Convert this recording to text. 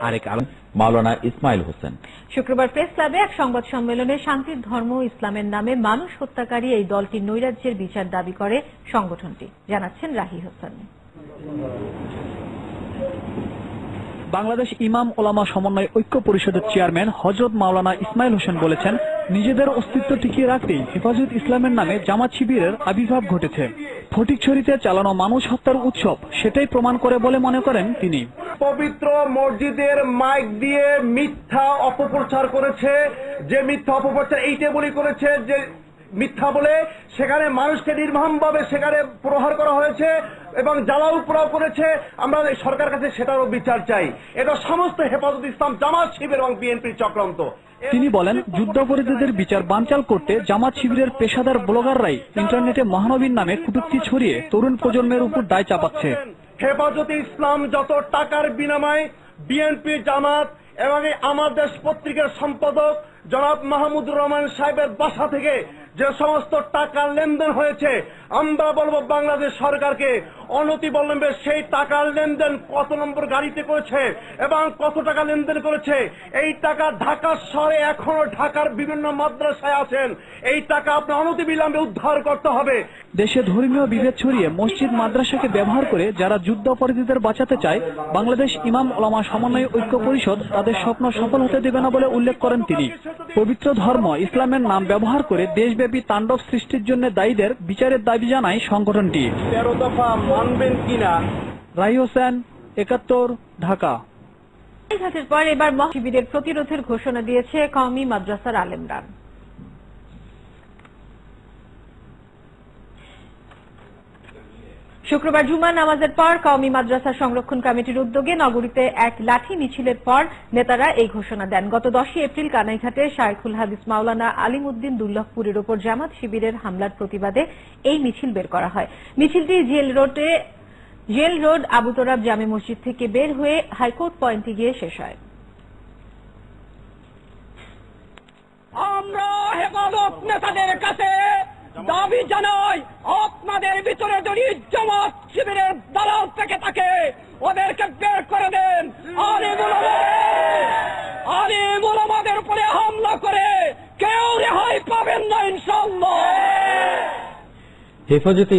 আরেক আলম মাওলানা ইসমাইল হোসেন। শুক্রবার প্রেস ক্লাবে এক সংবাদ সম্মেলনে শান্তির ধর্ম ইসলামের নামে মানুষ হত্যাকারী এই দলটির নৈরাজ্যের বিচার দাবি করে সংগঠনটি জানাচ্ছেন রাহি হোসেন। বাংলাদেশ ইমাম ওলামা সমন্বয় ঐক্য পরিষদের চেয়ারম্যান হজরত মাওলানা ইসমাইল হোসেন বলেছেন নিজেদের অস্তিত্ব টিকিয়ে রাখতেই হেফাজত ইসলামের নামে জামাত শিবিরের আবির্ভাব ঘটেছে। ফটিকছড়িতে চালানো মানুষ হত্যার উৎসব সেটাই প্রমাণ করে বলে মনে করেন তিনি। পবিত্র মসজিদের মাইক দিয়ে মিথ্যা অপপ্রচার করেছে যে মিথ্যা অপপ্রচার এইটা বলি করেছে যে মিথ্যা বলে সেখানে মানুষকে নির্মমভাবে সেখানে প্রহার করা হয়েছে এবং জ্বালাও পোড়াও করেছে। আমরা এই সরকার কাছে সেটারও বিচার চাই। এটা সমস্ত হেফাজত ইসলাম জামাত শিবির এবং বিএনপির চক্রান্ত। তিনি বলেন যুদ্ধাপরাধীদের বিচার বানচাল করতে জামাত শিবিরের পেশাদার ব্লগাররাই ইন্টারনেটে মহানবীর নামে কুটুক্তি ছড়িয়ে তরুণ প্রজন্মের উপর দায় চাপাচ্ছে। হেফাজতে ইসলাম যত টাকার বিনিময়ে বিএনপি জামাত এবং আমার দেশ পত্রিকার সম্পাদক জনাব মাহমুদুর রহমান সাহেবের বাসা থেকে যে সমস্ত টাকা লেনদেন হয়েছে, আমরা বলব বাংলাদেশ সরকারকে অনতি বলম্বে সেই টাকার লেনদেন কত নম্বর গাড়িতে করেছে এবং কত টাকা লেনদেন করেছে? এই টাকা ঢাকা শহরে এখনও ঢাকার বিভিন্ন মাদ্রাসায় আছেন। এই টাকা আপনার অনতি বিলম্বে উদ্ধার করতে হবে। দেশে ধর্মীয় বিভেদ ছড়িয়ে মসজিদ মাদ্রাসাকে ব্যবহার করে যারা যুদ্ধাপরাধীদের বাঁচাতে চায় বাংলাদেশ ইমাম ওলামা সমন্বয় ঐক্য পরিষদ তাদের স্বপ্ন সফল হতে দেবে না বলে উল্লেখ করেন তিনি। পবিত্র ধর্ম ইসলামের নাম ব্যবহার করে দেশব্যাপী তাণ্ডব সৃষ্টির জন্য দায়ীদের বিচারের দাবি জানায় সংগঠনটি। তেরো দফা মানবেন কিনা? রাই হোসেন একাত্তর ঢাকা। পরে পর এবার মহাশিবিরের প্রতিরোধের ঘোষণা দিয়েছে কওমি মাদ্রাসার আলেমরা। শুক্রবার জুমা নামাজের পর কওমি মাদ্রাসা সংরক্ষণ কমিটির উদ্যোগে নগরীতে এক লাঠি মিছিলের পর নেতারা এই ঘোষণা দেন। গত দশই এপ্রিল কানাইঘাটে শায়খুল হাদিস মাওলানা আলিম উদ্দিন দুল্লাহপুরের ওপর জামাত শিবিরের হামলার প্রতিবাদে এই মিছিল বের করা হয়। মিছিলটি জেল রোডে, জেল রোড, আবু তোরাব জামে মসজিদ থেকে বের হয়ে হাইকোর্ট পয়েন্টে গিয়ে শেষ হয়। আমরা নেতাদের কাছে দাবি জানাই, আপনাদের ভিতরে দালাল থেকে থাকে ওদেরকে বের করে দেন। আলিমুল আলিমুল আমাদের উপরে হামলা করে কেউ রেহাই পাবেন না ইনশাল্লাহ হেফাজতে